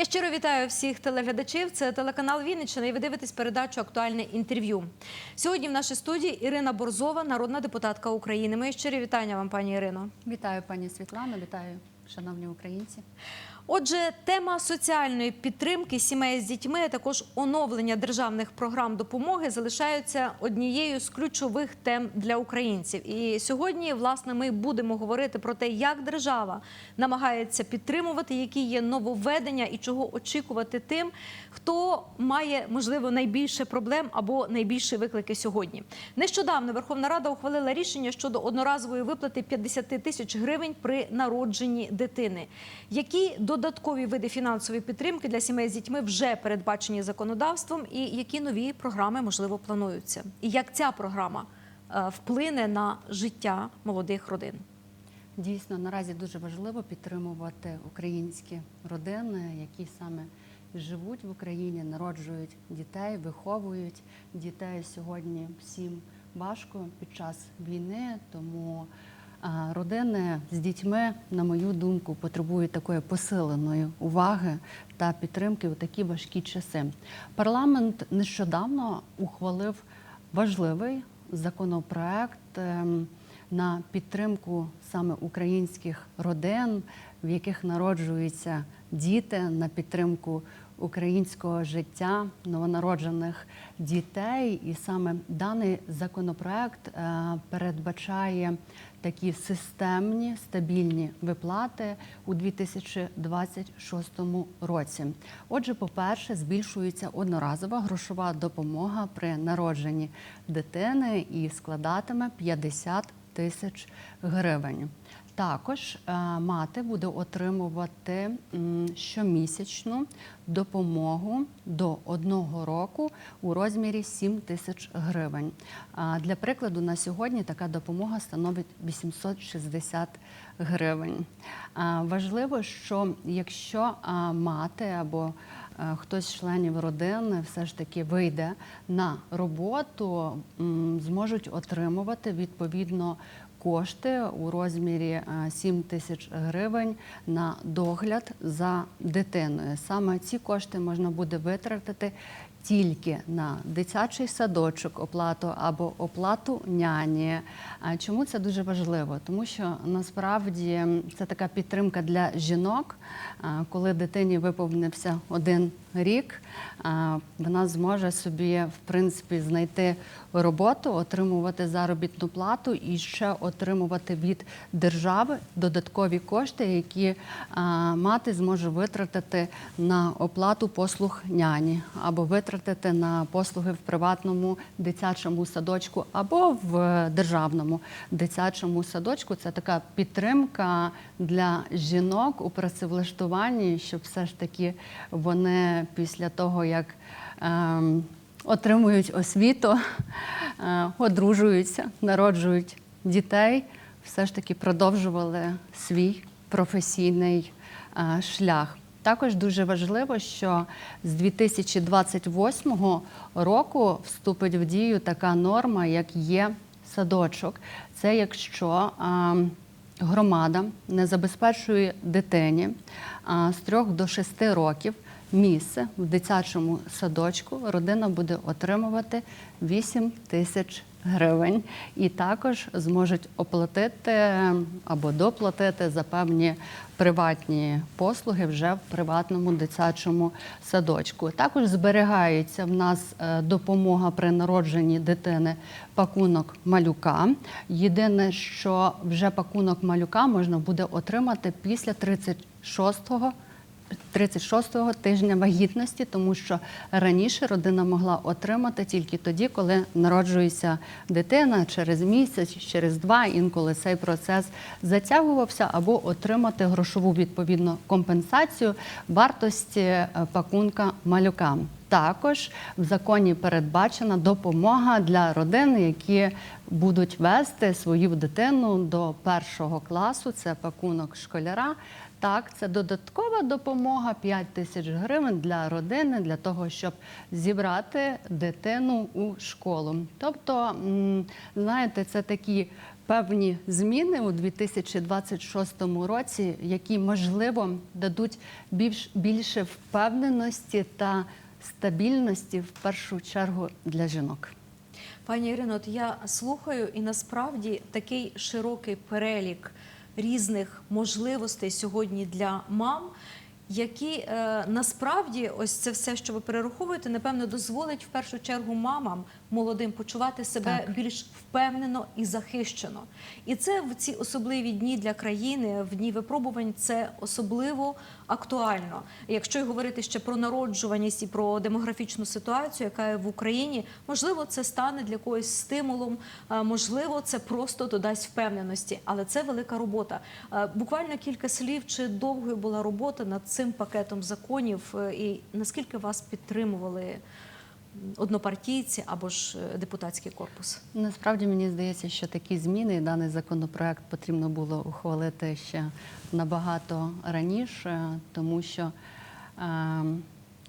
Я щиро вітаю всіх телеглядачів. Це телеканал Вінниччина і ви дивитесь передачу Актуальне інтерв'ю. Сьогодні в нашій студії Ірина Борзова, народна депутатка України. Мої щирі вітання вам, пані Ірино. Вітаю, пані Світлано, вітаю, шановні українці. Отже, тема соціальної підтримки сімей з дітьми, а також оновлення державних програм допомоги залишаються однією з ключових тем для українців. І сьогодні, власне, ми будемо говорити про те, як держава намагається підтримувати, які є нововведення і чого очікувати тим, хто має можливо найбільше проблем або найбільші виклики сьогодні. Нещодавно Верховна Рада ухвалила рішення щодо одноразової виплати 50 тисяч гривень при народженні дитини. Які додаткові види фінансової підтримки для сімей з дітьми вже передбачені законодавством, і які нові програми можливо плануються? І як ця програма е, вплине на життя молодих родин? Дійсно, наразі дуже важливо підтримувати українські родини, які саме живуть в Україні, народжують дітей, виховують дітей сьогодні всім важко під час війни, тому родини з дітьми, на мою думку, потребують такої посиленої уваги та підтримки у такі важкі часи. Парламент нещодавно ухвалив важливий законопроект ем, на підтримку саме українських родин, в яких народжуються діти, на підтримку українського життя новонароджених дітей. І саме даний законопроект е, передбачає такі системні стабільні виплати у 2026 році. Отже, по-перше, збільшується одноразова грошова допомога при народженні дитини і складатиме 50 тисяч гривень. Також е, мати буде отримувати щомісячну допомогу до одного року у розмірі 7 тисяч гривень. Для прикладу, на сьогодні така допомога становить 860 гривень. Важливо, що якщо мати або е, хтось з членів родини все ж таки вийде на роботу, зможуть отримувати відповідно кошти у розмірі е, 7 тисяч гривень на догляд за дитиною. Саме ці кошти можна буде витратити тільки на дитячий садочок, оплату або оплату няні. Чому це дуже важливо? Тому що насправді це така підтримка для жінок, коли дитині виповнився один рік, вона зможе собі в принципі знайти роботу, отримувати заробітну плату і ще отримувати від держави додаткові кошти, які мати зможе витратити на оплату послуг няні або витратити на послуги в приватному дитячому садочку або в державному дитячому садочку. Це така підтримка для жінок у працевлаштуванні, щоб все ж таки вони після того, як ем, отримують освіту, е, одружуються, народжують дітей, все ж таки продовжували свій професійний е, шлях. Також дуже важливо, що з 2028 року вступить в дію така норма, як є садочок. Це якщо громада не забезпечує дитині з 3 до 6 років місце в дитячому садочку, родина буде отримувати 8 тисяч гривень і також зможуть оплатити або доплатити за певні приватні послуги вже в приватному дитячому садочку. Також зберігається в нас е, допомога при народженні дитини пакунок малюка. Єдине, що вже пакунок малюка можна буде отримати після 36-го 36-го тижня вагітності, тому що раніше родина могла отримати тільки тоді, коли народжується дитина через місяць, через два. Інколи цей процес затягувався, або отримати грошову відповідно компенсацію вартості е, пакунка малюка. Також в законі передбачена допомога для родин, які будуть вести свою дитину до першого класу. Це пакунок школяра. Так, це додаткова допомога 5 тисяч гривень для родини для того, щоб зібрати дитину у школу. Тобто, знаєте, це такі певні зміни у 2026 році, які можливо дадуть більш більше впевненості та стабільності в першу чергу для жінок. Пані Ірино, от я слухаю, і насправді такий широкий перелік різних можливостей сьогодні для мам, які е, насправді ось це все, що ви перераховуєте, напевно, дозволить в першу чергу мамам молодим почувати себе Так. більш впевнено і захищено. І це в ці особливі дні для країни, в дні випробувань, це особливо актуально. Якщо й говорити ще про народжуваність і про демографічну ситуацію, яка є в Україні, можливо, це стане для когось стимулом, можливо, це просто додасть впевненості, але це велика робота. Е, Буквально кілька слів, чи довгою була робота над цим пакетом законів, е, і наскільки вас підтримували однопартійці або ж е, депутатський корпус? Насправді мені здається, що такі зміни і даний законопроект потрібно було ухвалити ще набагато раніше, тому що, е,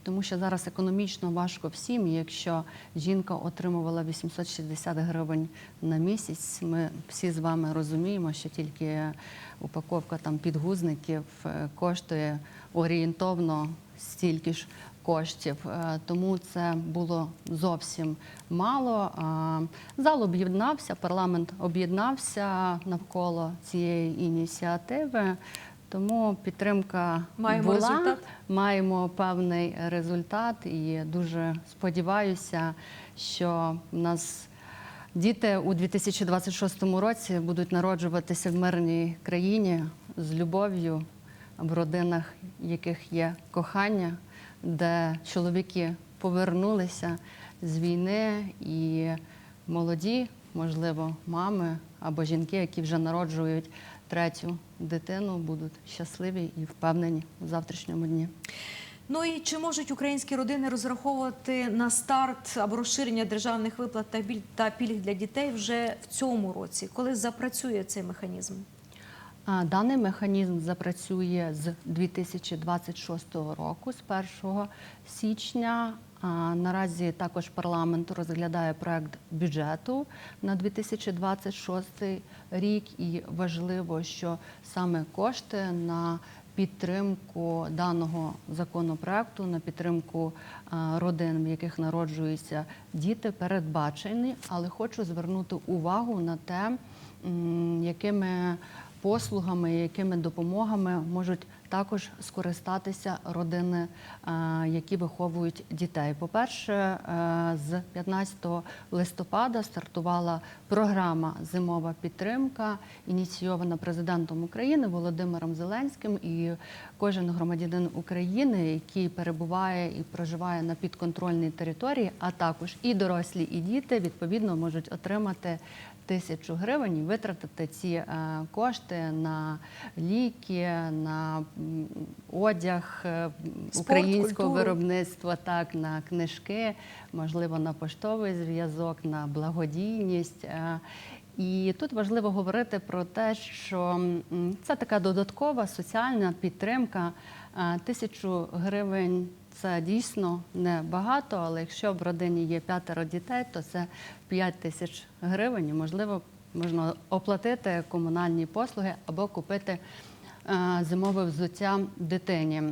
тому що зараз економічно важко всім. Якщо жінка отримувала 860 гривень на місяць, ми всі з вами розуміємо, що тільки упаковка там підгузників е, коштує орієнтовно стільки ж коштів. Е, Тому це було зовсім мало. Зал об'єднався, парламент об'єднався навколо цієї ініціативи. Тому підтримка Маємо була, результат? маємо певний результат, і дуже сподіваюся, що в нас діти у 2026 році будуть народжуватися в мирній країні з любов'ю, в родинах, яких є кохання, де чоловіки повернулися з війни і молоді, можливо, мами або жінки, які вже народжують третю дитину, будуть щасливі і впевнені у завтрашньому дні. Ну і чи можуть українські родини розраховувати на старт або розширення державних виплат та пільг для дітей вже в цьому році, коли запрацює цей механізм? Даний механізм запрацює з 2026 року, з 1 січня. Наразі також парламент розглядає проект бюджету на 2026 рік, і важливо, що саме кошти на підтримку даного законопроекту, на підтримку родин, в яких народжуються діти, передбачені. Але хочу звернути увагу на те, якими послугами, якими допомогами можуть також скористатися родини, е, які виховують дітей. По-перше, е, з 15 листопада стартувала програма Зимова підтримка, ініційована президентом України Володимиром Зеленським. І кожен громадянин України, який перебуває і проживає на підконтрольній території, а також і дорослі, і діти, відповідно можуть отримати тисячу гривень і витратити ці е, кошти на ліки, на одяг е, Спорт, українського культуру. виробництва, так на книжки, можливо, на поштовий зв'язок, на благодійність. Е, І тут важливо говорити про те, що це така додаткова соціальна підтримка. Тисячу гривень це дійсно небагато, але якщо в родині є п'ятеро дітей, то це 5 тисяч гривень. Можливо, можна оплатити комунальні послуги або купити е, зимове взуття дитині.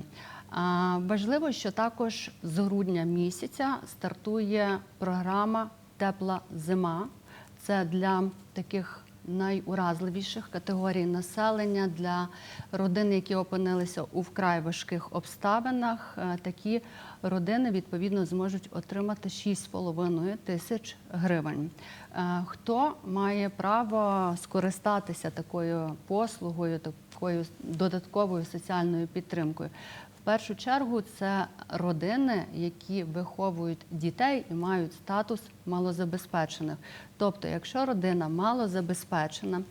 Важливо, що також з грудня місяця стартує програма Тепла зима. Це для таких найуразливіших категорій населення, для родин, які опинилися у вкрай важких обставинах. Е, Такі родини відповідно зможуть отримати 6,5 тисяч гривень. Е, Хто має право скористатися такою послугою, такою додатковою соціальною підтримкою? Першу чергу це родини, які виховують дітей і мають статус малозабезпечених. Тобто, якщо родина малозабезпечена,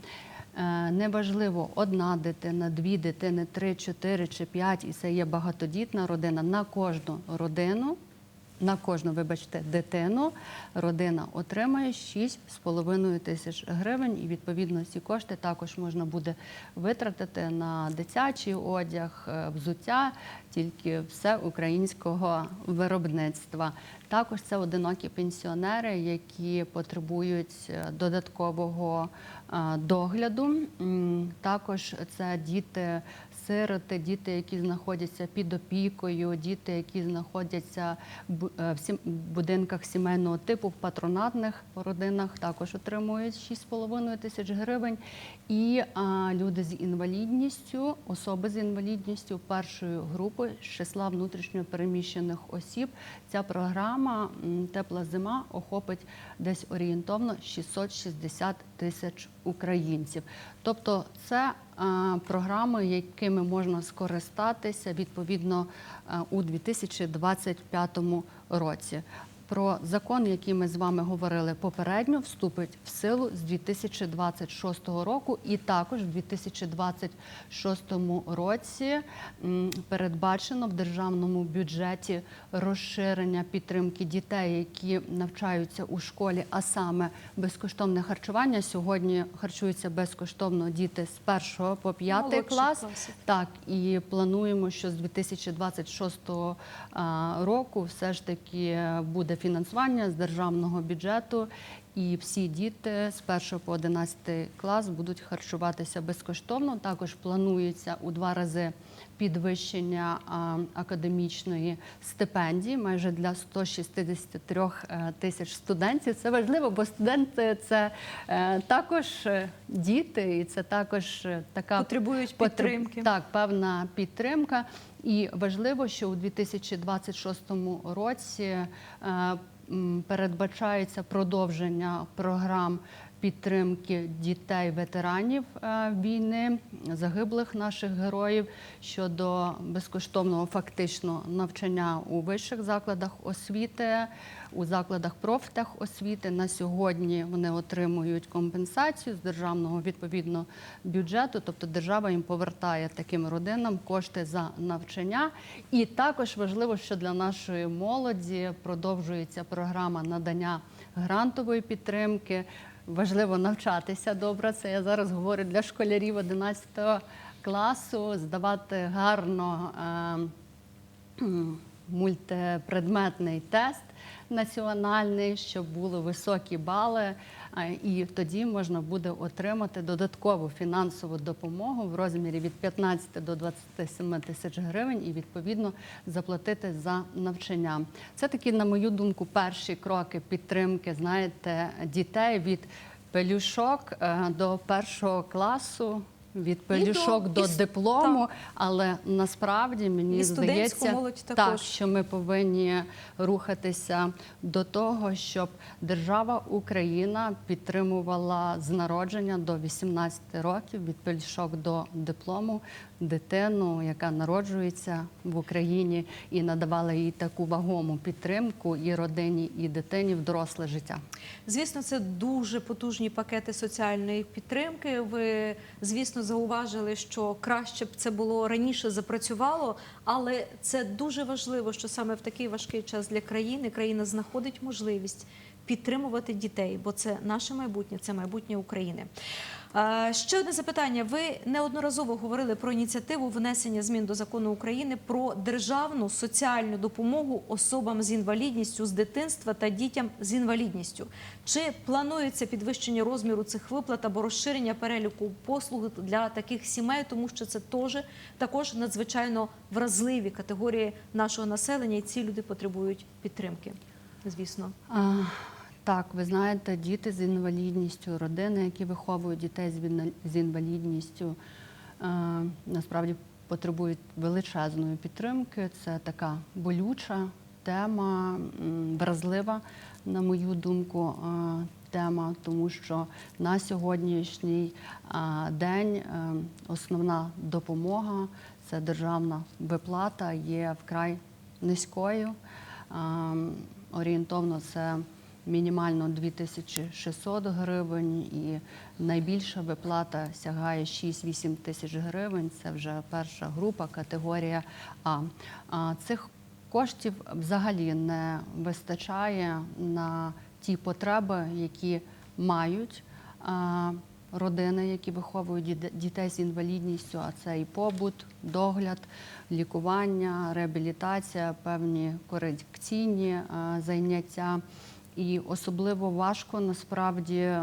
е, неважливо одна дитина, дві дитини, три, чотири чи п'ять, і це є багатодітна родина на кожну родину на кожну, вибачте, дитину родина отримає 6,5 тисяч гривень, і відповідно ці кошти також можна буде витратити на дитячий одяг, е, взуття, тільки все українського виробництва. Також це одинокі пенсіонери, які потребують е, додаткового е, догляду. Також це діти. Сироти, діти, які знаходяться під опікою, діти, які знаходяться е, в будинках сімейного типу, в патронатних родинах, також отримують 6,5 тисяч гривень. І а, люди з інвалідністю, особи з інвалідністю першої групи з числа внутрішньо переміщених осіб. Ця програма Тепла зима охопить десь орієнтовно 660 тисяч українців. Тобто, це а, програми, якими можна скористатися відповідно а, у 2025 році. Про закон, який ми з вами говорили попередньо, вступить в силу з 2026 року, і також в 2026 році передбачено в державному бюджеті розширення підтримки дітей, які навчаються у школі, а саме безкоштовне харчування. Сьогодні харчуються безкоштовно діти з 1 по 5 Молодші клас. класи. Так, і плануємо, що з 2026 а, року все ж таки буде фінансування з державного бюджету, і всі діти з 1 по 11 клас будуть харчуватися безкоштовно. Також планується у два рази підвищення академічної стипендії майже для 163 е, тисяч студентів. Це важливо, бо студенти це е, також е, діти, і це також така Потребують потреб- підтримки. Так, певна підтримка. І важливо, що у 2026 році е, передбачається продовження програм підтримки дітей ветеранів е, війни, загиблих наших героїв щодо безкоштовного фактично навчання у вищих закладах освіти, у закладах профтехосвіти. На сьогодні вони отримують компенсацію з державного відповідно бюджету, тобто держава їм повертає таким родинам кошти за навчання. І також важливо, що для нашої молоді продовжується програма надання грантової підтримки. Важливо навчатися добре. Це я зараз говорю для школярів 11 класу, здавати гарно. е, м, Мультипредметний тест національний, щоб були високі бали, і тоді можна буде отримати додаткову фінансову допомогу в розмірі від 15 до 27 тисяч гривень і відповідно заплатити за навчання. Це такі, на мою думку, перші кроки підтримки, знаєте, дітей від пелюшок е, до першого класу. Від пелюшок до- до, і диплому, так. але насправді мені здається, так, що ми повинні рухатися до того, щоб держава Україна підтримувала з народження до 18 років від пелішок до диплому дитину, яка народжується в Україні, і надавала їй таку вагому підтримку і родині, і дитині в доросле життя. Звісно, це дуже потужні пакети соціальної підтримки. Ви, звісно, зауважили, що краще б це було раніше запрацювало, але це дуже важливо, що саме в такий важкий час для країни країна знаходить можливість підтримувати дітей, бо це наше майбутнє, це майбутнє України. Ще одне запитання. Ви неодноразово говорили про ініціативу внесення змін до закону України про державну соціальну допомогу особам з інвалідністю з дитинства та дітям з інвалідністю. Чи планується підвищення розміру цих виплат або розширення переліку послуг для таких сімей, тому що це теж також надзвичайно вразливі категорії нашого населення, і ці люди потребують підтримки. Звісно. Так, ви знаєте, діти з інвалідністю, родини, які виховують дітей з інвалідністю, е, насправді потребують величезної підтримки. Це така болюча тема, вразлива, на мою думку, е, тема, тому що на сьогоднішній день е, основна допомога це державна виплата є вкрай низькою. Ем, Орієнтовно це мінімально 2600 гривень і найбільша виплата сягає 6-8 тисяч гривень. Це вже перша група, категорія А. Цих коштів взагалі не вистачає на ті потреби, які мають родини, які виховують дітей з інвалідністю, а це і побут, догляд, лікування, реабілітація, певні корекційні заняття. І особливо важко насправді,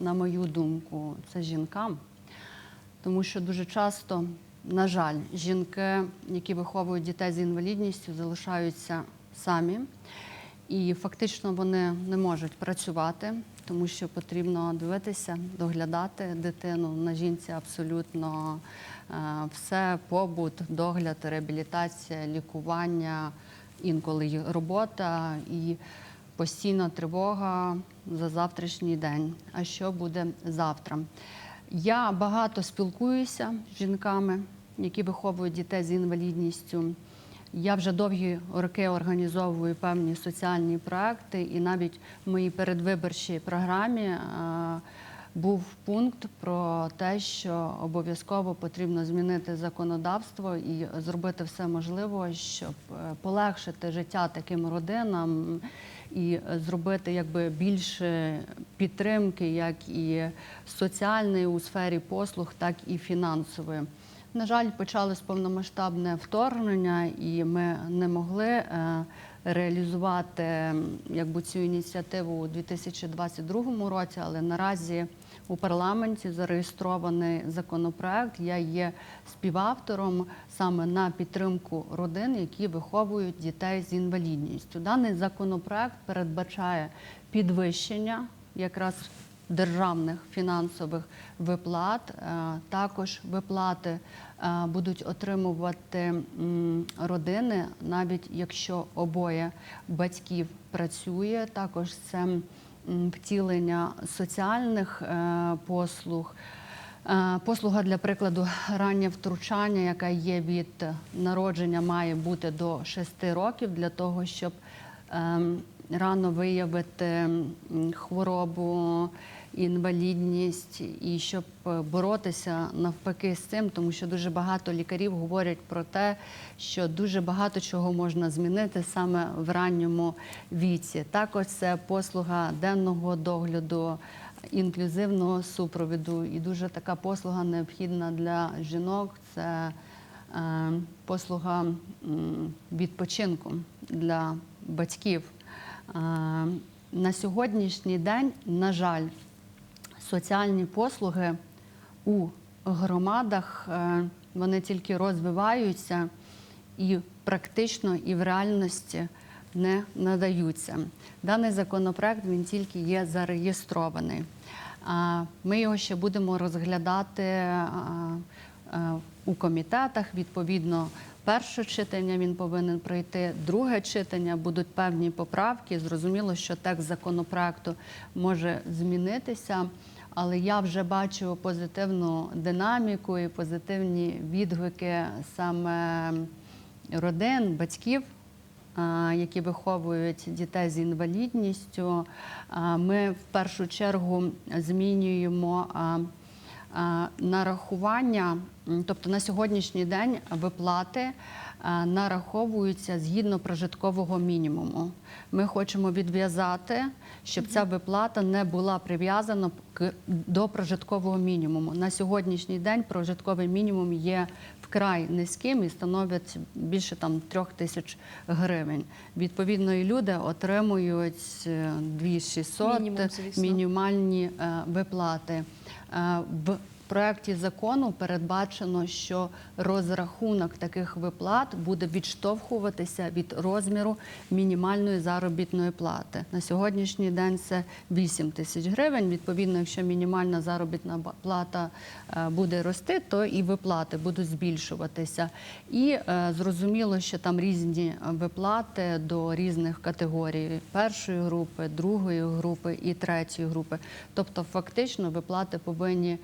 на мою думку, це жінкам. Тому що дуже часто, на жаль, жінки, які виховують дітей з інвалідністю, залишаються самі. І фактично вони не можуть працювати, тому що потрібно дивитися, доглядати дитину. На жінці абсолютно е, все, побут, догляд, реабілітація, лікування, інколи робота і постійна тривога за завтрашній день. А що буде завтра? Я багато спілкуюся з жінками, які виховують дітей з інвалідністю. Я вже довгі роки організовую певні соціальні проекти, і навіть в моїй передвиборчій програмі е, був пункт про те, що обов'язково потрібно змінити законодавство і зробити все можливе, щоб е, полегшити життя таким родинам і зробити якби більше підтримки, як і соціальної у сфері послуг, так і фінансової. На жаль, почалось повномасштабне вторгнення, і ми не могли е, реалізувати якби, цю ініціативу у 2022 році, але наразі у парламенті зареєстрований законопроект. Я є співавтором саме на підтримку родин, які виховують дітей з інвалідністю. Даний законопроект передбачає підвищення якраз державних фінансових виплат. Е, Також виплати е, будуть отримувати родини, навіть якщо обоє батьків працює. Також це втілення соціальних е, послуг. Е, Послуга для прикладу раннє втручання, яка є від народження, має бути до 6 років для того, щоб ем, рано виявити хворобу, інвалідність і щоб е, боротися навпаки з цим, тому що дуже багато лікарів говорять про те, що дуже багато чого можна змінити саме в ранньому віці. Також це послуга денного догляду, інклюзивного супровіду, і дуже така послуга необхідна для жінок. Це е, послуга відпочинку для батьків. Е, На сьогоднішній день, на жаль, соціальні послуги у громадах е, вони тільки розвиваються і практично і в реальності не надаються. Даний законопроект він тільки є зареєстрований. Ми його ще будемо розглядати а, а, у комітетах. Відповідно, перше читання він повинен пройти, друге читання будуть певні поправки. Зрозуміло, що текст законопроекту може змінитися. Але я вже бачу позитивну динаміку і позитивні відгуки саме родин, батьків, які виховують дітей з інвалідністю. Ми в першу чергу змінюємо нарахування, тобто на сьогоднішній день виплати нараховуються згідно прожиткового мінімуму. Ми хочемо відв'язати, щоб ця виплата не була прив'язана до прожиткового мінімуму. На сьогоднішній день прожитковий мінімум є вкрай низьким і становить більше там трьох тисяч гривень. Відповідно, і люди отримують е, 2600 Мінімум, мінімальні е, виплати. Е, В проєкті закону передбачено, що розрахунок таких виплат буде відштовхуватися від розміру мінімальної заробітної плати. На сьогоднішній день це 8 тисяч гривень. Відповідно, якщо мінімальна заробітна плата е, буде рости, то і виплати будуть збільшуватися. І е, зрозуміло, що там різні виплати до різних категорій першої групи, другої групи і третьої групи. Тобто, фактично, виплати повинні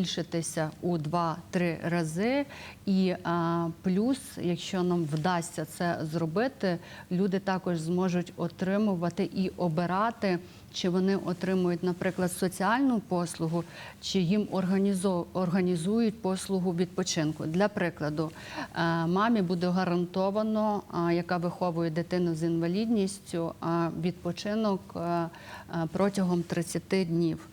збільшитися у 2-3 рази. І а, плюс, якщо нам вдасться це зробити, люди також зможуть отримувати і обирати чи вони отримують, наприклад, соціальну послугу, чи їм організують послугу відпочинку. Для прикладу, мамі буде гарантовано, яка виховує дитину з інвалідністю, а, відпочинок протягом 30 днів.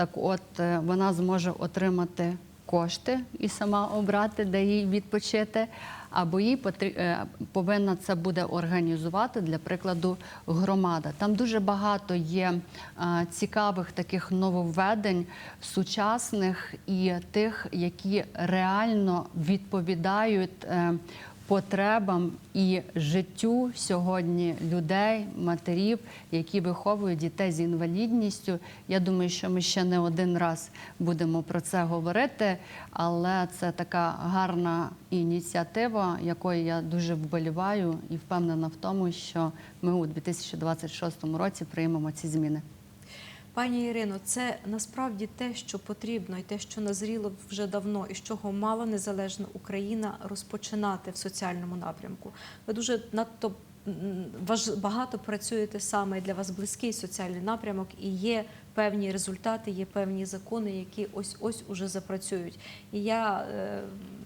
Так от е, вона зможе отримати кошти і сама обрати, де їй відпочити, або їй потрі- е, повинна це буде організувати, для прикладу, громада. Там дуже багато є е, цікавих таких нововведень, сучасних і тих, які реально відповідають. Потребам і життю сьогодні людей, матерів, які виховують дітей з інвалідністю. Я думаю, що ми ще не один раз будемо про це говорити, але це така гарна ініціатива, якою я дуже вболіваю і впевнена в тому, що ми у 2026 році приймемо ці зміни. Пані Ірино, це насправді те, що потрібно, і те, що назріло вже давно, і з чого мала незалежна Україна розпочинати в соціальному напрямку. Ви дуже надто багато працюєте саме для вас близький соціальний напрямок, і є певні результати, є певні закони, які ось ось уже запрацюють. І я е,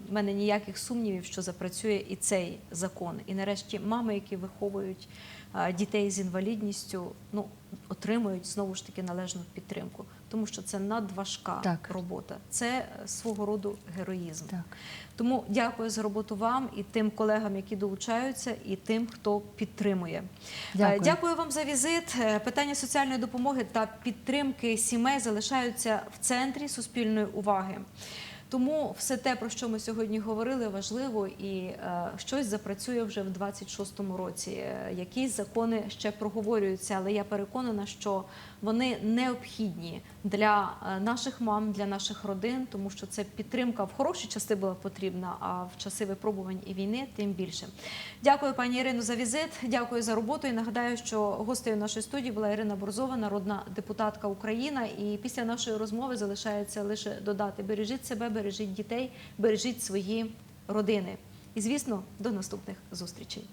в мене ніяких сумнівів, що запрацює і цей закон. І нарешті мами, які виховують дітей з інвалідністю, ну отримують знову ж таки належну підтримку, тому що це надважка Так. робота. Це е, свого роду героїзм. Так. Тому дякую за роботу вам і тим колегам, які долучаються, і тим, хто підтримує. Дякую. Е, Дякую вам за візит. Е, Питання соціальної допомоги та підтримки сімей залишаються в центрі суспільної уваги. Тому все те, про що ми сьогодні говорили, важливо і е, щось запрацює вже в 26-му році. Е, якісь закони ще проговорюються, але я переконана, що вони необхідні для е, наших мам, для наших родин, тому що це підтримка в хороші часи була потрібна, а в часи випробувань і війни тим більше. Дякую, пані Ірино, за візит. Дякую за роботу. І нагадаю, що гостею нашої студії була Ірина Борзова, народна депутатка Україна. І після нашої розмови залишається лише додати: бережіть себе, бережіть дітей, бережіть свої родини. І звісно, до наступних зустрічей.